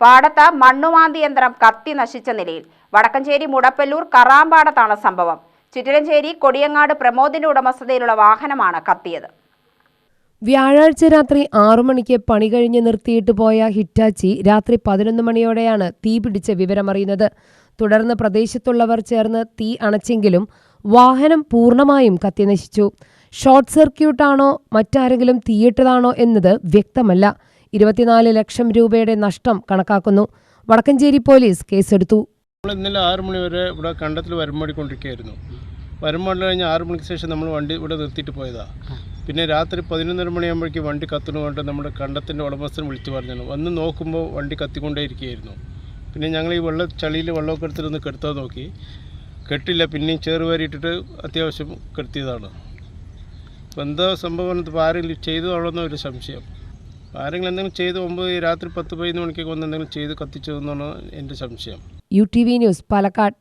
പാടത്ത് മണ്ണുമാന്തി യന്ത്രം കത്തി നശിച്ച നിലയിൽ. വടക്കഞ്ചേരി മുടപ്പല്ലൂർ കറാമ്പാടത്താണ് സംഭവം. ചിറ്റിലഞ്ചേരി കൊടിയങ്ങാട് പ്രമോദിന്റെ ഉടമസ്ഥതയിലുള്ള വാഹനമാണ് കത്തിയത്. വ്യാഴാഴ്ച രാത്രി ആറു മണിക്ക് പണി കഴിഞ്ഞ് നിർത്തിയിട്ട് പോയ ഹിറ്റാച്ചി രാത്രി പതിനൊന്ന് മണിയോടെയാണ് തീ പിടിച്ച വിവരമറിയുന്നത് തുടർന്ന് പ്രദേശത്തുള്ളവർ ചേർന്ന് തീ അണച്ചെങ്കിലും വാഹനം പൂർണമായും കത്തിനശിച്ചു ഷോർട്ട് സർക്യൂട്ടാണോ മറ്റാരെങ്കിലും തീയിട്ടതാണോ എന്നത് വ്യക്തമല്ല. ഇരുപത്തിനാല് ലക്ഷം രൂപയുടെ നഷ്ടം കണക്കാക്കുന്നു. വടക്കഞ്ചേരി പോലീസ് കേസെടുത്തു. നമ്മൾ ഇന്നലെ ആറു മണി വരെ ഇവിടെ കണ്ടത്തിൽ വരുമ്പോടിക്കൊണ്ടിരിക്കുകയായിരുന്നു വരുമ്പോൾ കഴിഞ്ഞ് ആറു മണിക്ക് ശേഷം നമ്മൾ വണ്ടി ഇവിടെ നിർത്തിയിട്ട് പോയതാണ് പിന്നെ രാത്രി പതിനൊന്നര മണിയാകുമ്പോഴേക്കും വണ്ടി കത്തണ നമ്മുടെ കണ്ടത്തിന്റെ ഉടമസ്ഥൻ വിളിച്ചു പറഞ്ഞു വന്ന് നോക്കുമ്പോൾ വണ്ടി കത്തിക്കൊണ്ടേയിരിക്കുകയായിരുന്നു. പിന്നെ ഞങ്ങൾ ഈ വെള്ള ചളിയിൽ വെള്ളമൊക്കെ എടുത്തിട്ടൊന്ന് കെടുത്താൻ നോക്കി. കെട്ടില്ല പിന്നെയും ചേറുവാരിയിട്ടിട്ട് അത്യാവശ്യം കെടുത്തിയതാണ്. അപ്പോൾ എന്താ സംഭവം ആരെങ്കിലും ചെയ്തതാണോ എന്നൊരു സംശയം. ആരെങ്കിലും എന്തെങ്കിലും ചെയ്ത് ഒമ്പത് രാത്രി പത്ത് പതിനൊന്ന് മണിക്കൊക്കെ വന്ന് എന്തെങ്കിലും ചെയ്ത് കത്തിച്ചതെന്നാണ് എന്റെ സംശയം. U T V news Palakkad.